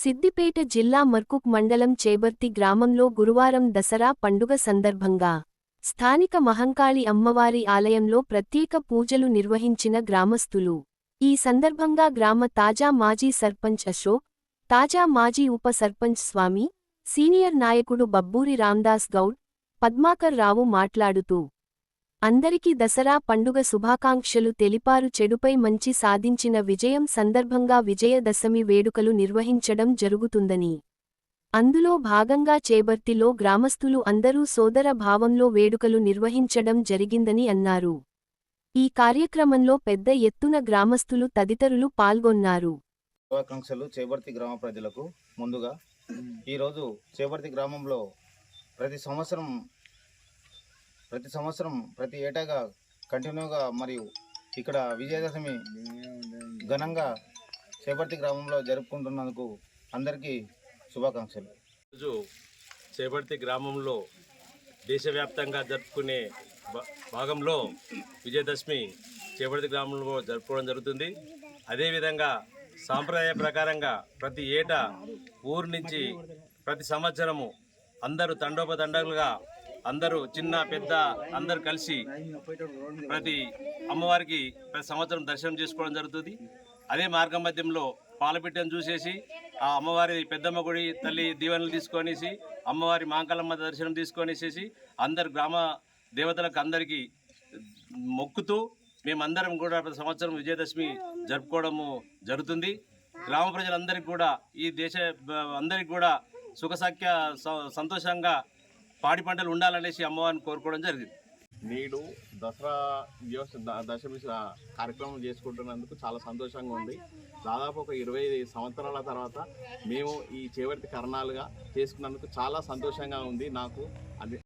సిద్దిపేట జిల్లా మర్కుక్ మండలం చేబర్తి గ్రామంలో గురువారం దసరా పండుగ సందర్భంగా స్థానిక మహంకాళి అమ్మవారి ఆలయంలో ప్రత్యేక పూజలు నిర్వహించిన గ్రామస్తులు. ఈ సందర్భంగా గ్రామ తాజా మాజీ సర్పంచ్ అశోక్ తాజా మాజీ ఉప సర్పంచ్ స్వామి సీనియర్ నాయకుడు బబ్బూరి రామ్దాస్ గౌడ్ పద్మాకర్ రావు మాట్లాడుతూ అందరికీ దసరా పండుగ శుభాకాంక్షలు తెలిపారు. చెడుపై మంచి సాధించిన విజయం సందర్భంగా విజయదశమి వేడుకలు నిర్వహించడం జరుగుతుందని. అందులో భాగంగా చేబర్తిలో గ్రామస్తులు అందరూ సోదర భావంలో వేడుకలు నిర్వహించడం జరిగిందని అన్నారు. ఈ కార్యక్రమంలో పెద్ద ఎత్తున గ్రామస్తులు తదితరులు పాల్గొన్నారు. శుభాకాంక్షలు చేబర్తి గ్రామ ప్రజలకు ముందుగా. ఈరోజు చేబర్తి గ్రామంలో ప్రతి సంవత్సరం ప్రతి సంవత్సరం ప్రతి ఏటాగా కంటిన్యూగా మరియు ఇక్కడ విజయదశమి ఘనంగా చేపర్తి గ్రామంలో జరుపుకుంటున్నందుకు అందరికీ శుభాకాంక్షలు. రోజు చేపర్తి గ్రామంలో దేశవ్యాప్తంగా జరుపుకునే భాగంలో విజయదశమి చేపర్తి గ్రామంలో జరుపుకోవడం జరుగుతుంది. అదేవిధంగా సాంప్రదాయ ప్రకారంగా ప్రతి ఏటా ఊరు నుంచి ప్రతి సంవత్సరము అందరూ తండోపతండాలుగా అందరూ చిన్న పెద్ద అందరూ కలిసి ప్రతి అమ్మవారికి ప్రతి సంవత్సరం దర్శనం చేసుకోవడం జరుగుతుంది. అదే మార్గ మధ్యంలో పాలపిట్టను చూసేసి ఆ అమ్మవారి పెద్దమ్మ గుడి తల్లి దీవెనలు తీసుకొనేసి అమ్మవారి మాంకలమ్మ దర్శనం తీసుకొనేసేసి అందరు గ్రామ దేవతలకు అందరికీ మొక్కుతూ మేమందరం కూడా ప్రతి సంవత్సరం విజయదశమి జరుపుకోవడము జరుగుతుంది. గ్రామ ప్రజలందరికీ కూడా ఈ దేశ అందరికీ కూడా సుఖసాఖ్య స- సంతోషంగా పాడి పంటలు ఉండాలనేసి అమ్మవారిని కోరుకోవడం జరిగింది. నేడు దసరా దశమి కార్యక్రమం చేసుకుంటున్నందుకు చాలా సంతోషంగా ఉంది. దాదాపు ఒక ఇరవై సంవత్సరాల తర్వాత మేము ఈ చేవర్తి కరణాలుగా చేసుకున్నందుకు చాలా సంతోషంగా ఉంది. నాకు అది